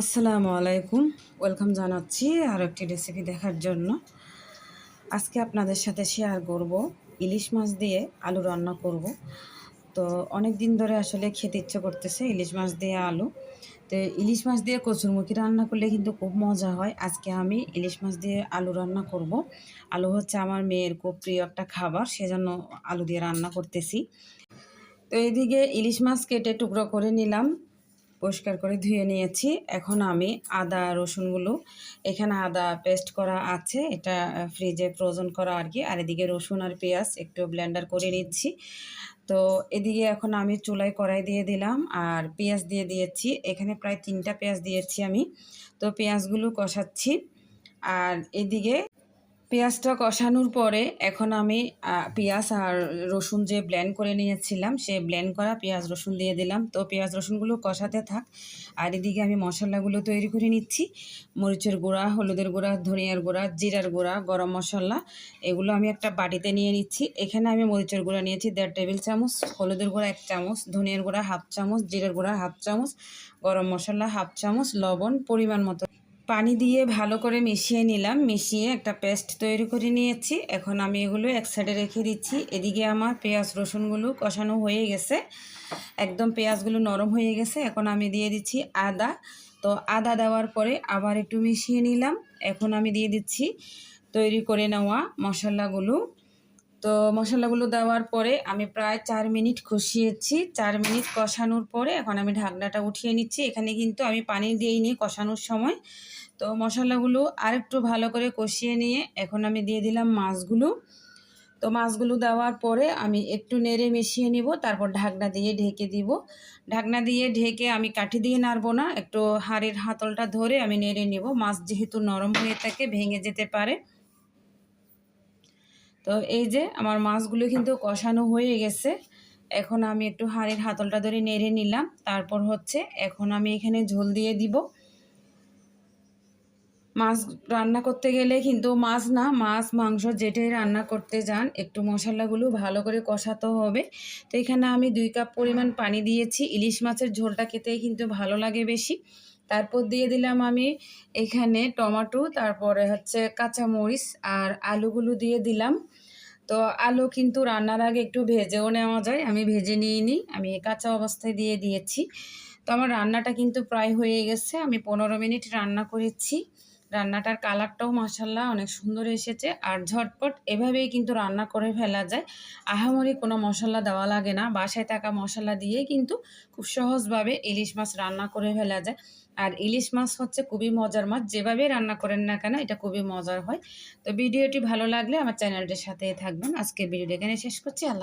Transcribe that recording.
আসসালামু আলাইকুম। ওয়েলকাম জানাচ্ছি আর একটি রেসিপি দেখার জন্য। আজকে আপনাদের সাথে শেয়ার করব ইলিশ মাছ দিয়ে আলু রান্না করব। তো অনেক দিন ধরে আসলে খেতে ইচ্ছে করতেছে ইলিশ মাছ দিয়ে আলু। তো ইলিশ মাছ দিয়ে কচুরমুখী রান্না করলে কিন্তু খুব মজা হয়। আজকে আমি ইলিশ মাছ দিয়ে আলু রান্না করব। আলু হচ্ছে আমার মেয়ের খুব প্রিয় একটা খাবার, সেজন্য আলু দিয়ে রান্না করতেছি। তো এদিকে ইলিশ মাছ কেটে টুকরো করে নিলাম। পরিষ্কার করে ধুয়ে নিয়েছি। এখন আমি আদা, রসুনগুলো, এখানে আদা পেস্ট করা আছে, এটা ফ্রিজে ফ্রোজন করা আর কি। আর এদিকে রসুন আর পেঁয়াজ একটু ব্লেন্ডার করে নিচ্ছি। তো এদিকে এখন আমি চুলায় কড়াই দিয়ে দিলাম আর পেঁয়াজ দিয়ে দিয়েছি। এখানে প্রায় তিনটা পেঁয়াজ দিয়েছি আমি। তো পেঁয়াজগুলো কষাচ্ছি। আর এদিকে পেঁয়াজটা কষানোর পরে এখন আমি পেঁয়াজ আর রসুন যে ব্লেন্ড করে নিয়েছিলাম, সে ব্লেন্ড করা পেঁয়াজ রসুন দিয়ে দিলাম। তো পেঁয়াজ রসুনগুলো কষাতে থাক। আর এদিকে আমি মশলাগুলো তৈরি করে নিচ্ছি। মরিচের গুঁড়া, হলুদের গুঁড়া, ধনিয়ার গুঁড়া, জিরার গুঁড়া, গরম মশলা, এগুলো আমি একটা বাটিতে নিয়ে নিচ্ছি। এখানে আমি মরিচের গুঁড়া নিয়েছি দেড় টেবিল চামচ, হলুদের গুঁড়া এক চামচ, ধনিয়ার গুঁড়া হাফ চামচ, জিরার গুঁড়া হাফ চামচ, গরম মশলা হাফ চামচ, লবণ পরিমাণ মতো পানি দিয়ে ভালো করে মিশিয়ে নিলাম। মিশিয়ে একটা পেস্ট তৈরি করে নিয়েছি। এখন আমি এগুলো এক সাইডে রেখে দিচ্ছি। এদিকে আমার পেঁয়াজ রসুনগুলো কষানো হয়ে গেছে। একদম পেঁয়াজগুলো নরম হয়ে গেছে। এখন আমি দিয়ে দিচ্ছি আদা। তো আদা দেওয়ার পরে আবার একটু মিশিয়ে নিলাম। এখন আমি দিয়ে দিচ্ছি তৈরি করে নেওয়া মশলাগুলো। তো মশলাগুলো দেওয়ার পরে আমি প্রায় চার মিনিট কষিয়েছি। চার মিনিট কষানোর পরে এখন আমি ঢাকনাটা উঠিয়ে নিচ্ছি। এখানে কিন্তু আমি পানি দিইনি কষানোর সময়। তো মশলাগুলো আরেকটু ভালো করে কষিয়ে নিয়ে এখন আমি দিয়ে দিলাম মাছগুলো। তো মাছগুলো দেওয়ার পরে আমি একটু নেড়ে মিশিয়ে নিব, তারপর ঢাকনা দিয়ে ঢেকে দিব। ঢাকনা দিয়ে ঢেকে আমি কাঠি দিয়ে নাড়বো না, একটু হাড়ের হাতলটা ধরে আমি নেড়ে নিব। মাছ যেহেতু নরম হয়ে থাকে, ভেঙে যেতে পারে। তো এই যে আমার মাছগুলো কিন্তু কষানো হয়ে গেছে। এখন আমি একটু হাড়ের হাতলটা ধরে নেড়ে নিলাম। তারপর হচ্ছে এখন আমি এখানে ঝোল দিয়ে দিব। মাছ রান্না করতে গেলে কিন্তু মাছ না, মাছ, মাংস যেটাই রান্না করতে যান, একটু মশলাগুলো ভালো করে কষাতে হবে। তো এখানে আমি দুই কাপ পরিমাণ পানি দিয়েছি। ইলিশ মাছের ঝোলটা খেতেই কিন্তু ভালো লাগে বেশি। তারপর দিয়ে দিলাম আমি এখানে টমাটো, তারপরে হচ্ছে কাঁচামরিচ আর আলুগুলো দিয়ে দিলাম। তো আলু কিন্তু রান্নার আগে একটু ভেজেও নেওয়া যায়, আমি ভেজে নিয়ে নিই আমি কাঁচা অবস্থায় দিয়ে দিয়েছি। তো আমার রান্নাটা কিন্তু প্রায় হয়ে গেছে, আমি পনেরো মিনিট রান্না করেছি। রান্নাটার কালারটাও মাসাল্লাহ অনেক সুন্দর এসেছে। আর ঝটপট এভাবেই কিন্তু রান্না করে ফেলা যায়। আহামরি কোনো মশলা দেওয়া লাগে না। বাসায় থাকা মশলা দিয়ে কিন্তু খুব সহজভাবে ইলিশ মাছ রান্না করে ফেলা যায়। আর ইলিশ মাছ হচ্ছে খুবই মজার মাছ। যেভাবে রান্না করেন না কেন, এটা খুবই মজার হয়। তো ভিডিওটি ভালো লাগলে আমার চ্যানেলটির সাথে থাকবেন। আজকে ভিডিওটি এখানে শেষ করছি। আল্লাহ